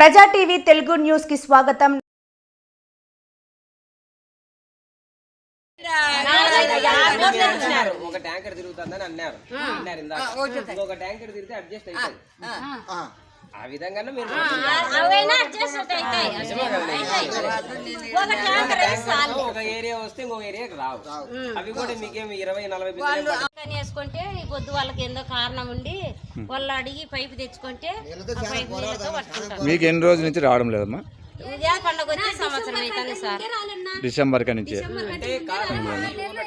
ప్రజా టీవీ తెలుగు న్యూస్కి స్వాగతం. ఒక ట్యాంకర్ తిరుగుతుందని అన్నారు. అన్నారు ఇందాక. ఇంకొక ట్యాంకర్ తిరిగితే అడ్జస్ట్ అవుతుంది ఆ విధంగా మీరు ఒక అయితే ఏరియా వస్తే ఇంకొక ఏరియాకి రావు. అవి కూడా మీకేం ఇరవై నలభై వేసుకుంటే ఈ పొద్దు వాళ్ళకి ఏందో కారణం ఉండి వాళ్ళు అడిగి పైపు తెచ్చుకుంటే పైపు నీళ్ళతో పట్టుకుంటారు మీకు ఎన్ని రోజుల నుంచి రావడం లేదమ్మా? పండుగ వచ్చి సంవత్సరం అవుతుంది సార్. డిసెంబర్ కా నుంచి అంటే కాదు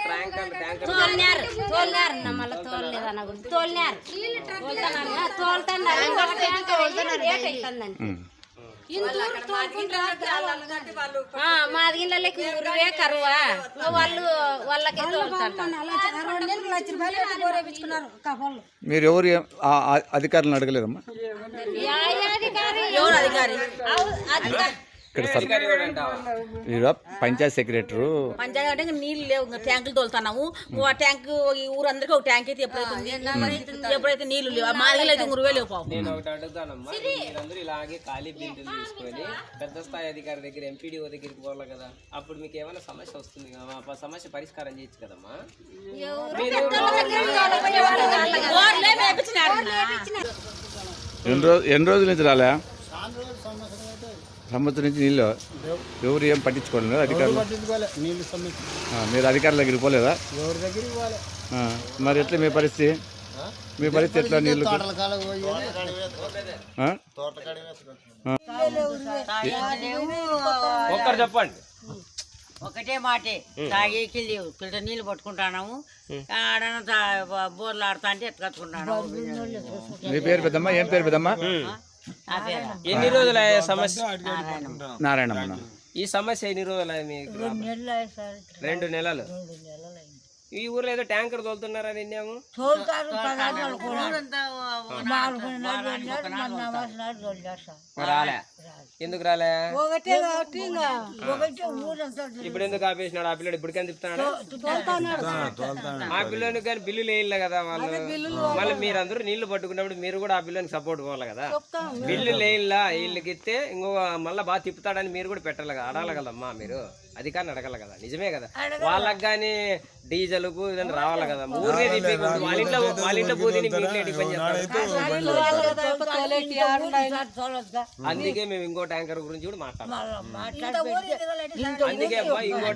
ట్యాంకర్ ట్యాంకర్ తోలినారు తోలినారు. మళ్ళీ తోలలేదు అన్న గురించి? తోలినారు. తోలుతున్నారు ఆ, తోలుతున్నారు ఇంకొక ట్యాంకర్ అయితే లేట్ అవుతుందండి ఉమ్. ఆ, మా గిన్నెలకి ఉరువే కరువా. వాళ్ళు వాళ్ళకే మీరు ఎవరు అధికారులను అడగలేదమ్మా? ఎవరు అధికారి? అధికారి. ఇక్కడ సర్ మీరు పంచాయత్ సెక్రటరీ. పంచాయతీ అంటే ఇంకా నీళ్ళు లేవు ఇంకా ట్యాంకులు తోలుతున్నాము. ఓ ట్యాంక్ ఈ ఊరందరికీ ఒక ట్యాంక్ అయితే ఎప్పుడైతే ఉంది ఎప్పుడైతే నీళ్ళు లేవు? ఆ మాదిగలు అయితే ఉరువే లేవు పాపం. నేను ఒకటి అడుగుతానమ్మా. మీరందరూ ఇలాగే ఖాళీ బిల్లులు తీసుకొని పెద్ద స్థాయి అధికారి దగ్గర ఎంపీడీఓ దగ్గరికి పోవాలి కదా. అప్పుడు మీకు ఏమైనా సమస్య వస్తుంది కదా ఆ సమస్య పరిష్కారం చేయొచ్చు కదమ్మా? ఎన్ని రోజుల నుంచి రాలే? సంవత్సరం నుంచి నీళ్ళు ఎవరు? ఏం పట్టించుకోవడం లేదా అధికారులు? మీరు అధికారుల దగ్గరికి పోలేదా? ఎవరి దగ్గరికి పోలే? ఆ, మరి ఎట్లా మీ పరిస్థితి? మీ పరిస్థితి ఎట్లా నీళ్ళు ఒక్కరు చెప్పండి. ఒకటే మాటే. తాగేకి లేవు ఫిల్టర్ నీళ్ళు పట్టుకుంటున్నాము. ఆడన బోర్లు ఆడుతా అంటే ఎత్తుకొచ్చుకుంటున్నాము. మీ పేరు పెద్దమ్మా ఏం పేరు పెద్దమ్మా? ఎన్ని రోజుల సమస్య? నారాయణమ్మ. ఈ సమస్య ఎన్ని రోజులు మీకు? రెండు నెలలు ఈ ఊర్లో ఏదో ట్యాంకర్ తోలుతున్నారని విన్నాము. మరి రాలే. ఎందుకు రాలే? ఇప్పుడు ఎందుకు ఆపేసినాడు? ఆ పిల్లడు ఇప్పటికని తిప్పుతున్నాడు ఆ పిల్లోనికి కానీ బిల్లు వేయలే కదా వాళ్ళు. మళ్ళీ మీరందరూ నీళ్ళు పట్టుకున్నప్పుడు మీరు కూడా ఆ పిల్లని సపోర్ట్ పోవాలి కదా. బిల్లు లేయిల్లా వీళ్ళకి ఇస్తే ఇంకో మళ్ళీ బాగా తిప్పుతాడని మీరు కూడా పెట్టాలి కదా. అడగాలి కదమ్మా మీరు. అధికారిని అడగాలి కదా. నిజమే కదా. వాళ్ళకి కానీ డీజిల్కు ఇదని రావాలి కదా. ఊరికే తిప్పి వాళ్ళ ఇంట్లో వాళ్ళ ఇంట్లో పోతేనే మీ ఇంట్లో డిపెండ్ చేస్తారు. అందుకే మేము ఇంకో ట్యాంకర్ గురించి కూడా మాట్లాడాలి అందుకే ఇంకో